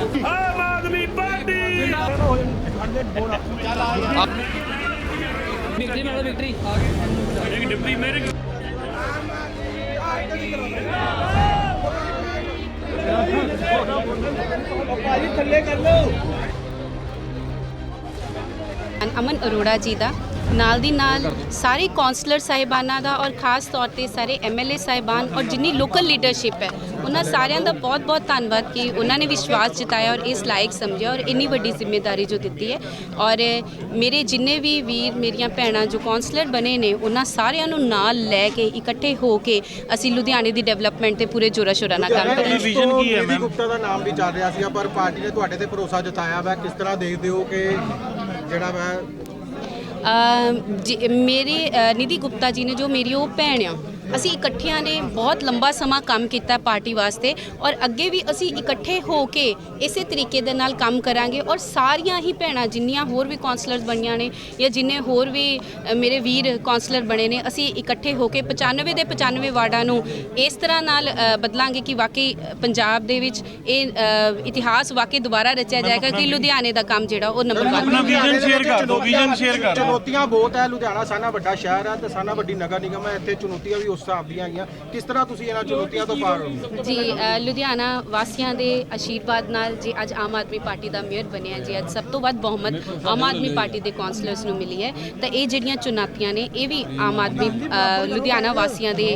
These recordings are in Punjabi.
ਆਮ ਆਦਮੀ ਪਾਰਟੀ। ਵਿਕਟਰੀ ਨਾਲ ਵਿਕਟਰੀ ਇੱਕ ਡਿਪਟੀ ਮੇਰੇ ਅਮਨ ਅਰੋੜਾ ਜੀ ਦਾ ਨਾਲ ਦੀ ਨਾਲ ਸਾਰੇ ਕਾਉਂਸਲਰ ਸਾਹਿਬਾਨਾਂ ਦਾ ਔਰ ਖਾਸ ਤੌਰ ਤੇ ਸਾਰੇ ਐਮਐਲਏ ਸਾਹਿਬਾਨ ਔਰ ਜਿੰਨੀ ਲੋਕਲ ਲੀਡਰਸ਼ਿਪ ਹੈ ਉਹਨਾਂ ਸਾਰਿਆਂ ਦਾ ਬਹੁਤ-ਬਹੁਤ ਧੰਨਵਾਦ ਕਿ ਉਹਨਾਂ ਨੇ ਵਿਸ਼ਵਾਸ ਜਤਾਇਆ ਔਰ ਇਸ ਲਾਇਕ ਸਮਝਿਆ ਔਰ ਇੰਨੀ ਵੱਡੀ ਜ਼ਿੰਮੇਵਾਰੀ ਜੋ ਦਿੱਤੀ ਹੈ। ਔਰ ਮੇਰੇ ਜਿੰਨੇ ਵੀ ਵੀਰ ਮੇਰੀਆਂ ਭੈਣਾਂ ਜੋ ਕਾਉਂਸਲਰ ਬਣੇ ਨੇ ਉਹਨਾਂ ਸਾਰਿਆਂ ਨੂੰ ਨਾਲ ਲੈ ਕੇ ਇਕੱਠੇ ਹੋ ਕੇ ਅਸੀਂ ਲੁਧਿਆਣੇ ਦੀ ਡਿਵੈਲਪਮੈਂਟ ਤੇ ਪੂਰੇ ਜੋਰਾ ਸ਼ੋਰਾ ਨਾਲ ਕੰਮ ਕਰਾਂਗੇ। ਵਿਜ਼ਨ ਕੀ ਹੈ ਮੈਮ ਗੁਪਤਾ ਦਾ ਨਾਮ ਵੀ ਚੱਲ ਰਿਹਾ ਸੀਗਾ ਪਰ ਪਾਰਟੀ ਨੇ ਤੁਹਾਡੇ ਤੇ ਭਰੋਸਾ ਜਤਾਇਆ ਵਾ ਕਿਸ ਤਰ੍ਹਾਂ ਦੇਖਦੇ ਹੋ ਕਿ ਜਿਹੜਾ ਮੈਂ ਮੇਰੇ ਨਿਧੀ ਗੁਪਤਾ ਜੀ ਨੇ ਜੋ ਮੇਰੀ ਉਹ ਭੈਣ ਆ ਅਸੀਂ ਇਕੱਠਿਆਂ ਨੇ ਬਹੁਤ ਲੰਬਾ ਸਮਾਂ ਕੰਮ ਕੀਤਾ ਪਾਰਟੀ ਵਾਸਤੇ ਔਰ ਅੱਗੇ ਵੀ ਅਸੀਂ ਇਕੱਠੇ ਹੋ ਕੇ ਇਸੇ ਤਰੀਕੇ ਦੇ ਨਾਲ ਕੰਮ ਕਰਾਂਗੇ ਔਰ ਸਾਰੀਆਂ ਹੀ ਭੈਣਾਂ ਜਿੰਨੀਆਂ ਹੋਰ ਵੀ ਕਾਉਂਸਲਰਸ ਬਣੀਆਂ ਨੇ ਜਾਂ ਜਿੰਨੇ ਹੋਰ ਵੀ ਮੇਰੇ ਵੀਰ ਕਾਉਂਸਲਰ ਬਣੇ ਨੇ ਅਸੀਂ ਇਕੱਠੇ ਹੋ ਕੇ 95 ਦੇ 95 ਵਾਰਡਾਂ ਨੂੰ ਇਸ ਤਰ੍ਹਾਂ ਨਾਲ ਬਦਲਾਂਗੇ ਕਿ ਵਾਕਈ ਪੰਜਾਬ ਦੇ ਵਿੱਚ ਇਹ ਇਤਿਹਾਸ ਵਾਕਈ ਦੁਬਾਰਾ ਰਚਿਆ ਜਾਏਗਾ ਕਿ ਲੁਧਿਆਣੇ ਦਾ ਕੰਮ ਜਿਹੜਾ ਉਹ ਨੰਬਰ 1 ਆਪਣਾ vision share ਕਰ ਦਿਓ, vision share ਕਰ ਦਿਓ। ਚੁਣੌਤੀਆਂ ਬਹੁਤ ਹੈ ਲੁਧਿਆਣਾ ਸਾਨਾ ਵੱਡਾ ਸ਼ਹਿਰ ਹੈ ਤੇ ਸਾਨਾ ਵੱਡੀ ਨਗਰ ਨਿਗਮ ਹੈ ਇੱਥੇ ਚੁਣੌਤੀਆਂ ਵੀ ਉਸ ਹਿਸਾਬ ਦੀਆਂ ਆਈਆਂ। ਕਿਸ ਤਰ੍ਹਾਂ ਤੁਸੀਂ ਇਹਨਾਂ ਚੁਣੌਤੀਆਂ ਤੋਂ ਪਾਰ ਹੋ? ਜੀ ਅ, ਲੁਧਿਆਣਾ ਵਾਸੀਆਂ ਦੇ ਆਸ਼ੀਰਵਾਦ ਨਾਲ ਜੀ ਅੱਜ ਆਮ ਆਦਮੀ ਪਾਰਟੀ ਦਾ ਮੇਅਰ ਬਣਿਆ ਜੀ ਅੱਜ ਸਭ ਤੋਂ ਵੱਧ ਬਹੁਮਤ ਆਮ ਆਦਮੀ ਪਾਰਟੀ ਦੇ ਕਾਉਂਸਲਰਸ ਨੂੰ ਮਿਲੀ ਹੈ। ਤਾਂ ਇਹ ਜਿਹੜੀਆਂ ਚੁਣੌਤੀਆਂ ਨੇ ਇਹ ਵੀ ਆਮ ਆਦਮੀ ਅ, ਲੁਧਿਆਣਾ ਵਾਸੀਆਂ ਦੇ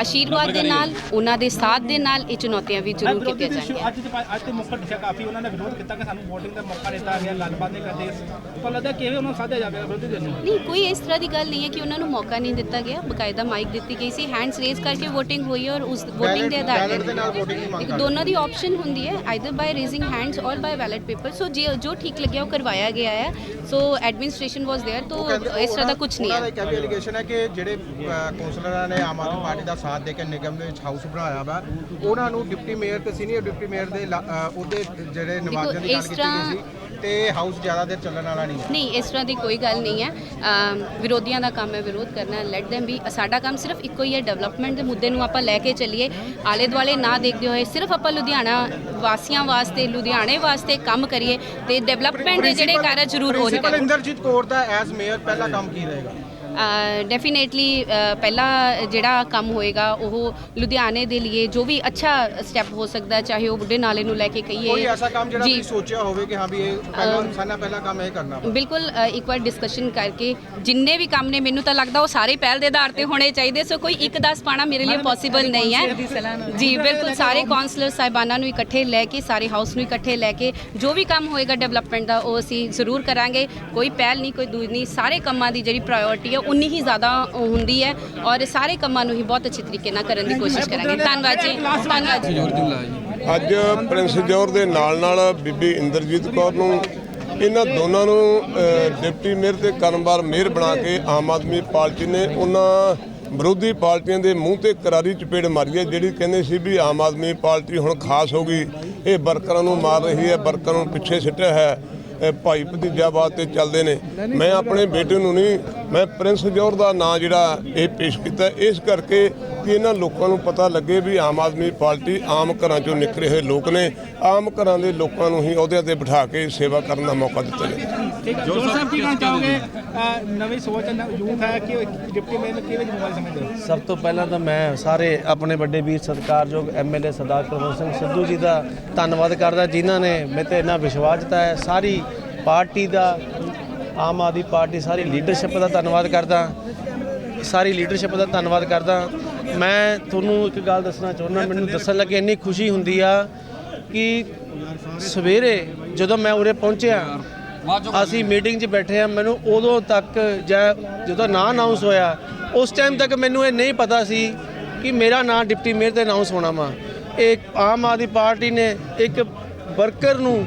ਆਸ਼ੀਰਵਾਦ ਦੇ ਨਾਲ ਉਹਨਾਂ ਦੇ ਸਾਥ ਦੇ ਨਾਲ ਇਹ ਚੁਣੌਤੀਆਂ ਵੀ ਜ਼ਰੂਰ ਕੀਤੀਆਂ ਜਾਣਗੀਆਂ। ਅੱਜ ਅੱਜ ਤੇ ਮੁੱਖ ਦਿਸ਼ਾ ਕਾਫੀ ਉਹਨਾਂ ਨੇ ਵਿਰੋਧ ਕੀਤਾ ਕਿ ਸਾਨੂੰ VOTING ਦਾ ਮੌਕਾ ਦਿੱਤਾ ਗਿਆ ਗੱਲਬਾਤ ਨਹੀਂ ਕਰਦੇ। ਪਰ ਲੱਗਦਾ ਕਿਵੇਂ ਉਹਨਾਂ ਨੂੰ ਸਾਧਿਆ ਜਾਵੇਗਾ ਵਿਰੋਧੀ ਦੇ ਨੂੰ ਨਹੀਂ ਕੋਈ ਇਸ ਤਰ੍ਹਾਂ ਦੀ ਗੱਲ ਨਹੀਂ ਹੈ ਕਿ ਉਹਨਾਂ ਨੂੰ ਮੌਕਾ ਨਹੀਂ ਦਿੱਤਾ ਗਿਆ। ਬਕਾਇਦਾ ਮਾਈਕ ਦਿੱਤੀ ਗਈ ਸੀ। ਹੈਂਡਸ ਰੇਜ਼ ਕਰਕੇ VOTING ਹੋਈ ਔਰ ਉਸ VOTING ਦੇ ਆਧਾਰ ballot ਦੇ ਨਾਲ voting ਦੀ ਮੰਗ ਇੱਕ ਕਰ ਦੋਨਾਂ ਦੀ ਆਪਸ਼ਨ ਹੁੰਦੀ ਹੈ ਆਈਦਰ ਬਾਈ ਰੇਜ਼ਿੰਗ ਹੈਂਡਸ ਔਰ ਬਾਈ ਬੈਲਟ ਪੇਪਰ ਸੋ ਜੇ ਜੋ ਠੀਕ ਲੱਗਿਆ ਉਹ ਕਰਵਾਇਆ ਗਿਆ ਹੈ ਸੋ ਐਡਮਿਨਿਸਟ੍ਰੇਸ਼ਨ ਵਾਸ देयर ਉਹ तो ਕਹਿੰਦੇ- ਇਸ ਤਰ੍ਹਾਂ ਦਾ ਉਹਨਾਂ- ਕੁਝ ਨਹੀਂ ਉਹਨਾਂ ਦਾ ਹੈ ਇੱਕ ਇਹ ਵੀ ਐਲੀਗੇਸ਼ਨ ਹੈ ਕਿ ਜਿਹੜੇ ਅ, ਕੌਂਸਲਰਾਂ ਨੇ ਆਮ ਆਦਮੀ ਪਾਰਟੀ ਦਾ ਸਾਥ ਦੇ ਕੇ ਨਿਗਮ ਦੇ ਵਿੱਚ ਹਾਊਸ ਬਣਾਇਆ ਵਾ ਉਹਨਾਂ ਨੂੰ ਡਿਪਟੀ ਮੇਅਰ ਤੇ ਸੀਨੀਅਰ ਡਿਪਟੀ ਮੇਅਰ ਦੇ ਲਾ- ਅ, ਉਹਦੇ ਜਿਹੜੇ ਨਵਾਜ਼ਾਂ ਦੀ ਗੱਲ ਇਸ ਕੀਤੀ ਤਰ੍ਹਾਂ- ਗਈ ਸੀ ਤੇ ਹਾਊਸ ਜ਼ਿਆਦਾ ਦੇਰ ਚੱਲਣ ਵਾਲਾ ਨਹੀਂ ਹੈ? ਨਹੀਂ ਇਸ ਤਰ੍ਹਾਂ ਦੀ ਕੋਈ ਗੱਲ ਨਹੀਂ ਹੈ। ਅਮ ਵਿਰੋਧੀਆਂ ਦਾ ਕੰਮ ਹੈ ਵਿਰੋਧ ਕਰਨਾ ਲੈਟ them ਵੀ ਸਾਡਾ ਕੰਮ ਸਿਰਫ ਇੱਕੋ ਹੀ ਹੈ ਡਿਵੈਲਪਮੈਂਟ ਦੇ ਮੁੱਦੇ ਨੂੰ ਆਪਾਂ ਲੈ ਕੇ ਚੱਲੀਏ। ਆਲੇ ਦੁਆਲੇ ਨਾ ਦੇਖਦੇ ਹੋਏ ਸਿਰਫ ਆਪਾਂ ਲੁਧਿਆਣਾ ਵਾਸੀਆਂ ਵਾਸਤੇ ਲੁਧਿਆਣੇ ਵਾਸਤੇ ਕੰਮ ਕਰੀਏ ਤੇ ਡਿਵੈਲਪਮੈਂਟ ਦੇ ਜਿਹੜੇ ਕਾਰਜ ਜ਼ਰੂਰ ਹੋ ਪ੍ਰਿੰਸੀਪਲ ਇੰਦਰਜੀਤ ਕੌਰ ਦਾ ਐਜ਼ ਮੇਅਰ ਪਹਿਲਾ ਕੰਮ ਕੀ ਰਹੇਗਾ? ਡੈਫੀਨੇਟਲੀ ਪਹਿਲਾ ਜਿਹੜਾ ਕੰਮ ਹੋਏਗਾ ਉਹ ਲੁਧਿਆਣੇ ਦੇ ਲਈ ਜੋ ਵੀ ਅੱਛਾ ਸਟੈਪ ਹੋ ਸਕਦਾ ਚਾਹੇ ਉਹ ਬੁੱਢੇ ਨਾਲੇ ਨੂੰ ਲੈ ਕੇ ਕਹੀਏ। ਕੋਈ ਐਸਾ ਕੰਮ ਜਿਹੜਾ। ਤੁਸੀਂ ਸੋਚਿਆ ਹੋਵੇ ਕਿ ਹਾਂ ਵੀ ਇਹ ਪਹਿਲਾ ਸਾਨਾ ਪਹਿਲਾ ਕੰਮ ਇਹ ਕਰਨਾ ਬਿਲਕੁਲ ਇੱਕ ਵਾਰ ਡਿਸਕਸ਼ਨ ਕਰਕੇ ਜਿੰਨੇ ਵੀ ਕੰਮ ਨੇ ਮੈਨੂੰ ਤਾਂ ਲੱਗਦਾ ਉਹ ਸਾਰੇ ਪਹਿਲ ਦੇ ਆਧਾਰ ਤੇ ਹੋਣੇ ਚਾਹੀਦੇ ਸੋ ਕੋਈ ਇੱਕ ਦਸ ਪਾਣਾ ਮੇਰੇ ਲਈ ਪੋਸੀਬਲ ਨਹੀਂ ਹੈ। ਜੀ ਬਿਲਕੁਲ ਸਾਰੇ ਕਾਉਂਸਲਰ ਸਾਹਿਬਾਨਾਂ ਨੂੰ ਇਕੱਠੇ ਲੈ ਕੇ ਸਾਰੇ ਹਾਊਸ ਨੂੰ ਇਕੱਠੇ ਲੈ ਕੇ ਜੋ ਵੀ ਕੰਮ ਹੋਏਗਾ ਡਿਵੈਲਪਮੈਂਟ ਦਾ ਉਹ ਅਸੀਂ ਜ਼ਰੂਰ ਕਰਾਂਗੇ। ਕੋਈ ਪਹਿਲ ਨਹੀਂ ਕੋਈ ਦੂਜ ਨਹੀਂ ਸਾਰੇ ਕੰਮਾਂ ਦੀ ਜਿਹੜੀ ਪ੍ਰਾਇੋਰਟੀ ਹੈ ਉਨੀ ਹੀ ਜ਼ਿਆਦਾ ਹੁੰਦੀ ਹੈ ਔਰ ਸਾਰੇ ਕੰਮਾਂ ਨੂੰ ਹੀ ਬਹੁਤ ਅੱਛੇ ਤਰੀਕੇ ਨਾਲ ਕਰਨ ਦੀ ਕੋਸ਼ਿਸ਼ ਕਰਾਂਗੇ। ਧੰਨਵਾਦ ਜੀ। ਧੰਨਵਾਦ ਜੀ। ਅੱਜ ਪ੍ਰਿੰਸ ਜੌਰ ਦੇ ਨਾਲ ਨਾਲ ਬੀਬੀ ਇੰਦਰਜੀਤ ਕੌਰ ਨੂੰ ਇਹਨਾਂ ਦੋਨਾਂ ਨੂੰ ਡਿਪਟੀ ਮੇਅਰ ਤੇ ਕਰਮਵਾਰ ਮੇਅਰ ਬਣਾ ਕੇ ਆਮ ਆਦਮੀ ਪਾਰਟੀ ਨੇ ਉਹਨਾਂ ਵਿਰੋਧੀ ਪਾਰਟੀਆਂ ਦੇ ਮੂੰਹ ਤੇ ਕਰਾਰੀ ਚਪੇੜ ਮਾਰੀ ਹੈ ਜਿਹੜੀ ਕਹਿੰਦੇ ਸੀ ਵੀ ਆਮ ਆਦਮੀ ਪਾਰਟੀ ਹੁਣ ਖਾਸ ਹੋ ਗਈ। ਇਹ ਵਰਕਰਾਂ ਨੂੰ ਮਾਰ ਰਹੀ ਹੈ ਵਰਕਰਾਂ ਨੂੰ ਪਿੱਛੇ ਸਿੱਟਿਆ ਹੈ। ਭਾਈ ਭਤੀਜਾਵਾਦ ਤੇ ਚੱਲਦੇ ਨੇ। ਮੈਂ ਆਪਣੇ ਬੇਟੇ ਨੂੰ ਨਹੀਂ ਮੈਂ ਪ੍ਰਿੰਸ ਜੌਰ ਦਾ ਨਾਂ ਜਿਹੜਾ ਇਹ ਪੇਸ਼ ਕੀਤਾ ਇਸ ਕਰਕੇ ਕਿ ਇਹਨਾਂ ਲੋਕਾਂ ਨੂੰ ਪਤਾ ਲੱਗੇ ਵੀ ਆਮ ਆਦਮੀ ਪਾਰਟੀ ਆਮ ਘਰਾਂ ਚੋਂ ਨਿਕਲੇ ਹੋਏ ਲੋਕ ਨੇ। ਆਮ ਘਰਾਂ ਦੇ ਲੋਕਾਂ ਨੂੰ ਹੀ ਅਹੁਦਿਆਂ ਤੇ ਬਿਠਾ ਕੇ ਸੇਵਾ ਕਰਨ ਦਾ ਮੌਕਾ ਦਿੱਤਾ ਹੈ। ਜੋਰ ਸਾਹਿਬ ਕੀ ਕਹਿਣਾ ਚਾਹੋਗੇ? ਨਵੀਂ ਸੋਚ ਹੈ ਯੂਥ ਹੈ ਕਿ ਡਿਪਟੀ ਮੇਅਰ ਨੂੰ ਕਿਵੇਂ ਜ਼ਿੰਮੇਵਾਰੀ ਸਮਝਦੇ ਹੋ? ਸਭ ਤੋਂ ਪਹਿਲਾਂ ਤਾਂ ਮੈਂ ਸਾਰੇ ਆਪਣੇ ਵੱਡੇ ਵੀਰ ਸਤਿਕਾਰਯੋਗ ਐਮਐਲਏ ਸਰਦਾਰ ਕੁਲਵੰਤ ਸਿੰਘ ਸਿੱਧੂ ਜੀ ਦਾ ਧੰਨਵਾਦ ਕਰਦਾ ਜਿਨ੍ਹਾਂ ਨੇ ਮੇਰੇ ਤੇ ਇੰਨਾ ਵਿਸ਼ਵਾਸ ਜਤਾਇਆ। ਸਾਰੀ ਪਾਰਟੀ ਦਾ ਆਮ ਆਦਮੀ ਪਾਰਟੀ ਸਾਰੀ ਲੀਡਰਸ਼ਿਪ ਦਾ ਧੰਨਵਾਦ ਕਰਦਾ। ਸਾਰੀ ਲੀਡਰਸ਼ਿਪ ਦਾ ਧੰਨਵਾਦ ਕਰਦਾ। ਮੈਂ ਤੁਹਾਨੂੰ ਇੱਕ ਗੱਲ ਦੱਸਣਾ ਚਾਹੁੰਦਾ, ਮੈਨੂੰ ਦੱਸਣ ਲੱਗੇ ਇੰਨੀ ਖੁਸ਼ੀ ਹੁੰਦੀ ਆ ਕਿ ਸਵੇਰੇ ਜਦੋਂ ਮੈਂ ਉਰੇ ਪਹੁੰਚਿਆ, ਅਸੀਂ ਮੀਟਿੰਗ 'ਚ ਬੈਠੇ ਆ, ਮੈਨੂੰ ਉਦੋਂ ਤੱਕ ਜਾਂ ਜਦੋਂ ਨਾਂ ਅਨਾਉਂਸ ਹੋਇਆ, ਉਸ ਟਾਈਮ ਤੱਕ ਮੈਨੂੰ ਇਹ ਨਹੀਂ ਪਤਾ ਸੀ ਕਿ ਮੇਰਾ ਨਾਂ ਡਿਪਟੀ ਮੇਅਰ ਤੇ ਅਨਾਉਂਸ ਹੋਣਾ ਵਾ। ਇਹ ਆਮ ਆਦਮੀ ਪਾਰਟੀ ਨੇ ਇੱਕ ਵਰਕਰ ਨੂੰ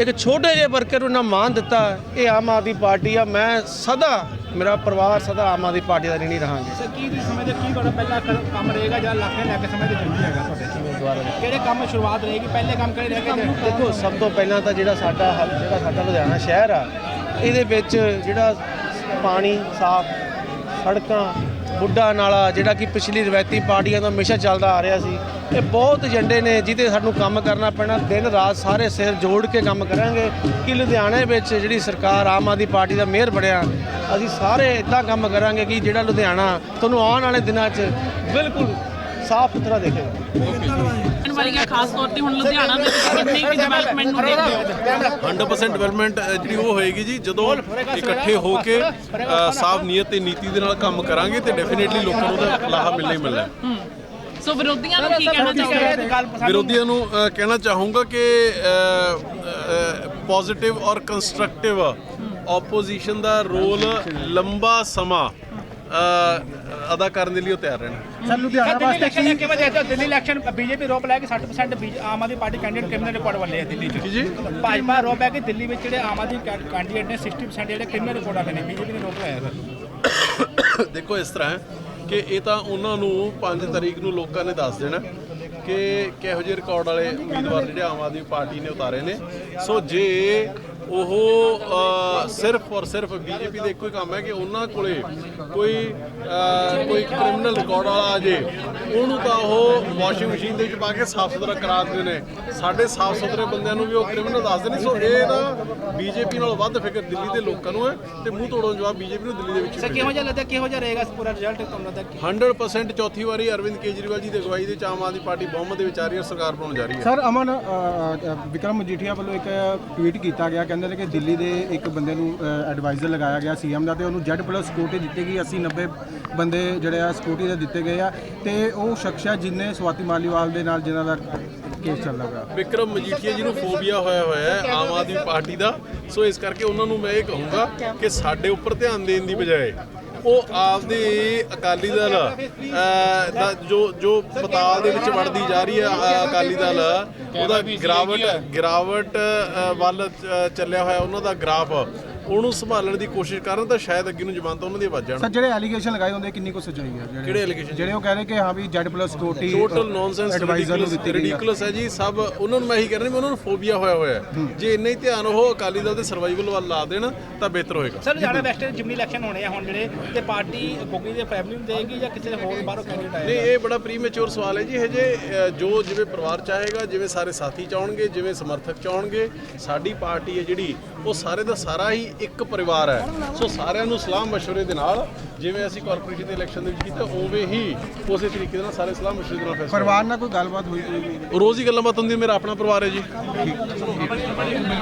ਇੱਕ ਛੋਟੇ ਜਿਹੇ ਵਰਕਰ ਨੂੰ ਨਾ ਮਾਨ ਦਿੱਤਾ ਇਹ ਆਮ ਆਦਮੀ ਪਾਰਟੀ ਆ ਮੈਂ ਸਦਾ ਮੇਰਾ ਪਰਿਵਾਰ ਸਦਾ ਆਮ ਆਦਮੀ ਪਾਰਟੀ ਦਾ ਨਹੀਂ ਰਹਾਂਗੇ। ਸਰ ਕੀ ਤੁਸੀਂ ਸਮਝਦੇ ਕੀ ਤੁਹਾਡਾ ਪਹਿਲਾ ਕ- ਕੰਮ ਰਹੇਗਾ ਜਾਂ ਲੱਖੇ ਲੈ ਕੇ ਸਮਝਦੇ ਜ਼ਰੂਰੀ ਹੈਗਾ ਤੁਹਾਡੇ? ਦੁਆਰਾ ਕਿਹੜੇ ਕੰਮ ਸ਼ੁਰੂਆਤ ਰਹੇਗੀ ਪਹਿਲੇ ਕੰਮ ਕਿਹੜੇ ਰਹੇਗੇ ਦੇਖੋ ਸਭ ਤੋਂ ਪਹਿਲਾਂ ਤਾਂ ਜਿਹੜਾ ਸਾਡਾ ਹੱਲ ਜਿਹੜਾ ਸਾਡਾ ਲੁਧਿਆਣਾ ਸ਼ਹਿਰ ਆ ਇਹਦੇ ਵਿੱਚ ਜਿਹੜਾ ਪਾਣੀ ਸਾਫ਼ ਸੜਕਾਂ ਬੁੱਢਾ ਨਾਲਾ ਜਿਹੜਾ ਕਿ ਪਿਛਲੀ ਰਵਾਇਤੀ ਪਾਰਟੀਆਂ ਤੋਂ ਹਮੇਸ਼ਾ ਚੱਲਦਾ ਆ ਰਿਹਾ ਸੀ ਇਹ ਬਹੁਤ ਏਜੰਡੇ ਨੇ ਜਿਹਦੇ ਸਾਨੂੰ ਕੰਮ ਕਰਨਾ ਪੈਣਾ। ਦਿਨ ਰਾਤ ਸਾਰੇ ਸਿਰ ਜੋੜ ਕੇ ਕੰਮ ਕਰਾਂਗੇ। ਕਿ ਲੁਧਿਆਣੇ ਵਿੱਚ ਜਿਹੜੀ ਸਰਕਾਰ ਆਮ ਆਦਮੀ ਪਾਰਟੀ ਦਾ ਮੇਅਰ ਬਣਿਆ ਅਸੀਂ ਸਾਰੇ ਇਦਾਂ ਕੰਮ ਕਰਾਂਗੇ ਕਿ ਜਿਹੜਾ ਲੁਧਿਆਣਾ ਤੁਹਾਨੂੰ ਆਉਣ ਵਾਲੇ ਦਿਨਾਂ 'ਚ ਬਿਲਕੁਲ ਸਾਫ਼ ਸੁਥਰਾ ਦੇਖੇਗਾ। ਵਾਲੀਆਂ ਖਾਸ ਤੌਰ ਤੇ ਹੁਣ ਲੁਧਿਆਣਾ ਦੇ ਵਿੱਚ ਕਿੰਨੀ ਕੁ ਡਿਵੈਲਪਮੈਂਟ ਨੂੰ ਦੇਖਦੇ ਹੋ 100% ਡਿਵੈਲਪਮੈਂਟ ਜਿਹੜੀ ਉਹ ਹੋਏਗੀ ਜੀ ਜਦੋਂ ਇਕੱਠੇ ਹੋ ਕੇ ਸਾਫ਼ ਨੀਅਤ ਤੇ ਨੀਤੀ ਦੇ ਨਾਲ ਕੰਮ ਕਰਾਂਗੇ ਤੇ ਡੈਫੀਨੇਟਲੀ ਲੋਕਾਂ ਨੂੰ ਉਹਦਾ ਲਾਹਾ ਮਿਲਣਾ ਹੀ ਮਿਲਣਾ ਹੈ। ਸੋ ਵਿਰੋਧੀਆਂ ਨੂੰ ਕੀ ਕਹਿਣਾ ਚਾਹੋਗੇ? ਵਿਰੋਧੀਆਂ ਨੂੰ ਅ, ਕਹਿਣਾ ਚਾਹੂੰਗਾ ਕਿ ਪੋਜ਼ਿਟਿਵ ਔਰ ਕੰਸਟਰਕਟਿਵ ਆਪੋਜੀਸ਼ਨ ਦਾ ਰੋਲ ਲੰਬਾ ਸਮਾਂ ਅ, ਅਦਾ ਕਰਨ ਦੇ ਲਈ ਉਹ ਤਿਆਰ ਰਹਿਣਾ। ਸਰ ਲੁਧਿਆਣਾ ਵਾਸਤੇ ਕੀ ਕਿਵੇਂ ਦੇਖਦੇ ਹੋ ਦਿੱਲੀ ਇਲੈਕਸ਼ਨ ਬੀਜੇਪੀ ਰੋਪ ਲੈ ਕੇ 60% ਬੀਜ- Aam Aadmi party candidate criminal record ਵਾਲੇ ਆ ਦਿੱਲੀ 'ਚ? ਜੀ? ਭਾਜਪਾ ਰੋਪ ਹੈ ਕਿ ਦਿੱਲੀ ਵਿੱਚ ਜਿਹੜੇ ਆਮ ਆਦਮੀ ਕੈ- ਕੈਂਡੀਡੇਟ ਨੇ 60% ਜਿਹੜੇ ਕ੍ਰਿਮੀਨਲ ਰਿਕਾਰਡ ਵਾਲੇ ਨੇ? ਬੀਜੇਪੀ ਨੇ ਰੋਪ ਲਾਇਆ ਸਰ। ਦੇਖੋ ਇਸ ਤਰ੍ਹਾਂ ਹੈ। ਕਿ ਇਹ ਤਾਂ ਉਹਨਾਂ ਨੂੰ 5 ਤਰੀਕ ਨੂੰ ਲੋਕਾਂ ਨੇ ਦੱਸ ਦੇਣਾ ਕਿ ਕਿਹੋ ਜਿਹੇ ਰਿਕਾਰਡ ਵਾਲੇ ਉਮੀਦਵਾਰ ਜਿਹੜੇ ਆਮ ਆਦਮੀ ਪਾਰਟੀ ਨੇ ਉਤਾਰੇ ਨੇ। ਸੋ ਜੇ ਉਹ ਅ, ਸਿਰਫ ਔਰ ਸਿਰਫ ਬੀਜੇਪੀ ਦਾ ਇੱਕੋ ਹੀ ਕੰਮ ਹੈ ਕਿ ਉਹਨਾਂ ਕੋਲੇ ਕੋਈ ਅ, ਕੋਈ ਕ੍ਰਿਮੀਨਲ ਰਿਕਾਰਡ ਵਾਲਾ ਆ ਜੇ ਉਹਨੂੰ ਤਾਂ ਉਹ ਵਾਸ਼ਿੰਗ ਮਸ਼ੀਨ ਦੇ ਵਿੱਚ ਪਾ ਕੇ ਸਾਫ਼ ਸੁਥਰਾ ਕਰਾ ਦਿੰਦੇ ਨੇ। ਸਾਡੇ ਸਾਫ਼ ਸੁਥਰੇ ਬੰਦਿਆਂ ਨੂੰ ਵੀ ਉਹ ਕ੍ਰਿਮੀਨਲ ਦੱਸਦੇ ਨੇ। ਸੋ ਇਹ ਤਾਂ ਬੀਜੇਪੀ ਨਾਲੋਂ ਵੱਧ ਫਿਕਰ ਦਿੱਲੀ ਦੇ ਲੋਕਾਂ ਨੂੰ ਹੈ ਤੇ ਮੂੰਹ ਤੋੜਨ ਜਵਾਬ ਬੀਜੇਪੀ ਨੂੰ ਦਿੱਲੀ ਦੇ ਵਿੱਚ ਹੀ ਸਰ। ਕਿਹੋ ਜਿਹਾ ਲੱਗਦਾ ਕਿਹੋ ਜਿਹਾ ਰਹੇਗਾ ਪੂਰਾ ਰਿਜ਼ਲਟ ਤੁਹਾਨੂੰ ਲੱਗਦਾ ਕਿ? 100% ਚੌਥੀ ਵਾਰੀ ਅਰਵਿੰਦ ਕੇਜਰੀਵਾਲ ਜੀ ਦੀ ਅਗਵਾਈ ਦੇ ਵਿੱਚ ਆਮ ਆਦਮੀ ਪਾਰਟੀ ਬਹੁਮਤ ਦੇ ਵਿੱਚ ਆ ਰਹੀ ਹੈ ਸਰਕਾਰ ਬਣਾਉਣ ਜਾ ਰਹੀ ਹੈ। ਸਰ ਅਮਨ ਅ, ਅ, ਵਿਕਰਮ ਮਜੀਠੀਆ ਵੱਲੋਂ ਇੱਕ ਟਵੀਟ ਕੀਤਾ ਗਿਆ ਕਹਿੰਦੇ ਨੇ ਕਿ ਦਿੱਲੀ ਦੇ ਇੱਕ ਬੰਦੇ ਨੂੰ ਐਡਵਾਈਜ਼ਰ ਲਗਾਇਆ ਗਿਆ ਸੀਐਮ ਦਾ ਤੇ ਉਹਨੂੰ ਜ਼ੈਡ ਪਲੱਸ ਸਕੂਟੀ ਦਿੱਤੀ ਗਈ 80 90 ਬੰਦੇ ਜਿਹੜੇ ਆ ਸਕੂਟੀ ਦੇ ਦਿੱਤੇ ਗਏ ਆ ਤੇ ਉਹ ਸ਼ਖਸ ਆ ਜਿਨੇ ਸਵਾਤੀ ਮਾਲੀਵਾਲ ਦੇ ਨਾਲ ਜਿਨ੍ਹਾਂ ਦਾ ਕੇਸ ਚੱਲਦਾ ਪਿਆ। ਵਿਕਰਮ ਮਜੀਠੀਆ ਜੀ ਨੂੰ ਫੋਬੀਆ ਹੋਇਆ ਹੋਇਆ ਹੈ, ਆਮ ਆਦਮੀ ਪਾਰਟੀ ਦਾ। ਸੋ ਇਸ ਕਰਕੇ ਉਹਨਾਂ ਨੂੰ ਮੈਂ ਇਹ ਕਹੂੰਗਾ ਕਿ ਸਾਡੇ ਉੱਪਰ ਧਿਆਨ ਦੇਣ ਦੀ ਬਜਾਏ ਉਹ ਆਪਦੇ ਅਕਾਲੀ ਦਲ ਦਾ ਜੋ ਜੋ ਪਤਾਲ ਦੇ ਵਿੱਚ ਵੜਦੀ ਜਾ ਰਹੀ ਹੈ ਅਕਾਲੀ ਦਲ ਉਹਦਾ ਗਿਰਾਵਟ ਗਿਰਾਵਟ ਵੱਲ ਚੱਲਿਆ ਹੋਇਆ ਉਹਨਾਂ ਦਾ ਗ੍ਰਾਫ। ਉਹਨੂੰ ਸੰਭਾਲਣ ਦੀ ਕੋਸ਼ਿਸ਼ ਕਰਨ ਤਾਂ ਸ਼ਾਇਦ ਅੱਗੇ ਨੂੰ ਜ਼ਮਾਨਤ ਉਹਨਾਂ ਦੀ ਵੱਜ ਜਾਣ। ਸਰ ਜਿਹੜੇ ਐਲੀਗੇਸ਼ਨ ਲਗਾਏ ਹੁੰਦੇ ਕਿੰਨੀ ਕੁ ਸੱਚਾਈ ਹੈ ਜਿਹੜੇ? ਕਿਹੜੇ allegation? ਜਿਹੜੇ ਉਹ ਕਹਿ ਰਹੇ ਕਿ ਹਾਂ ਵੀ Z plus security total nonsense adviser ਨੂੰ ਦਿੱਤੀ ਗਈ ਆ। ਰਿਡਿਕੂਲਸ ਹੈ ਜੀ ਸਭ ਉਹਨਾਂ ਨੂੰ ਮੈਂ ਇਹੀ ਕਹਿ ਰਿਹਾ ਵੀ ਉਹਨਾਂ ਨੂੰ ਫੋਬੀਆ ਹੋਇਆ ਹੋਇਆ ਹੈ। ਜੇ ਇੰਨਾ ਹੀ ਧਿਆਨ ਉਹ ਅਕਾਲੀ ਦਲ ਦੇ ਸਰਵਾਈਵਲ ਵੱਲ ਲਾ ਦੇਣ ਤਾਂ ਬਿਹਤਰ ਹੋਏਗਾ। ਸਰ ਲੁਧਿਆਣਾ ਵੈਸਟ ਜਿਮਨੀ ਇਲੈਕਸ਼ਨ ਹੋਣੇ ਆ ਹੁਣ ਜਿਹੜੇ ਤੇ ਪਾਰਟੀ ਗੋਗੀ ਦੇ ਫੈਮਿਲੀ ਨੂੰ ਦੇਗੀ ਜਾਂ ਕਿਸੇ ਹੋਰ ਬਾਹਰੋਂ ਕੈਂਡੀਡੇਟ ਨਹੀਂ ਆਏਗਾ ਇਹ ਬੜਾ ਪ੍ਰੀਮੈਚੁਰ ਸਵਾਲ ਹੈ ਜੀ ਹਜੇ ਅ, ਜੋ ਜਿਵੇਂ ਪਰਿਵਾਰ ਚਾਹੇਗਾ ਜਿਵੇਂ ਸਾਰੇ ਸਾਥੀ ਚਾਹਣਗੇ ਜਿਵੇਂ ਸਮਰਥਕ ਚਾਹਣਗੇ ਸਾਡੀ ਪਾਰਟੀ ਹੈ ਜਿਹੜੀ ਉਹ ਸਾਰੇ ਦਾ ਸਾਰਾ ਹੀ ਇੱਕ ਪਰਿਵਾਰ ਹੈ ਸੋ ਸਾਰਿਆਂ ਨੂੰ ਸਲਾਹ مشورے ਦੇ ਨਾਲ ਜਿਵੇਂ ਅਸੀਂ ਕਾਰਪੋਰੇਸ਼ਨ ਦੇ ਇਲੈਕਸ਼ਨ ਦੇ ਵਿੱਚ ਕੀਤਾ ਉਵੇਂ ਹੀ ਉਸੇ ਤਰੀਕੇ ਦੇ ਨਾਲ ਸਾਰੇ ਸਲਾਹ مشورے ਦੇ ਨਾਲ ਫੈਸਲਾ ਪਰਿਵਾਰ ਨਾਲ ਕੋਈ ਗੱਲਬਾਤ ਹੋਈ ਕੋਈ ਰੋਜ਼ ਹੀ ਗੱਲਾਂ ਬਾਤ ਹੁੰਦੀ ਮੇਰਾ ਆਪਣਾ ਪਰਿਵਾਰ ਹੈ ਜੀ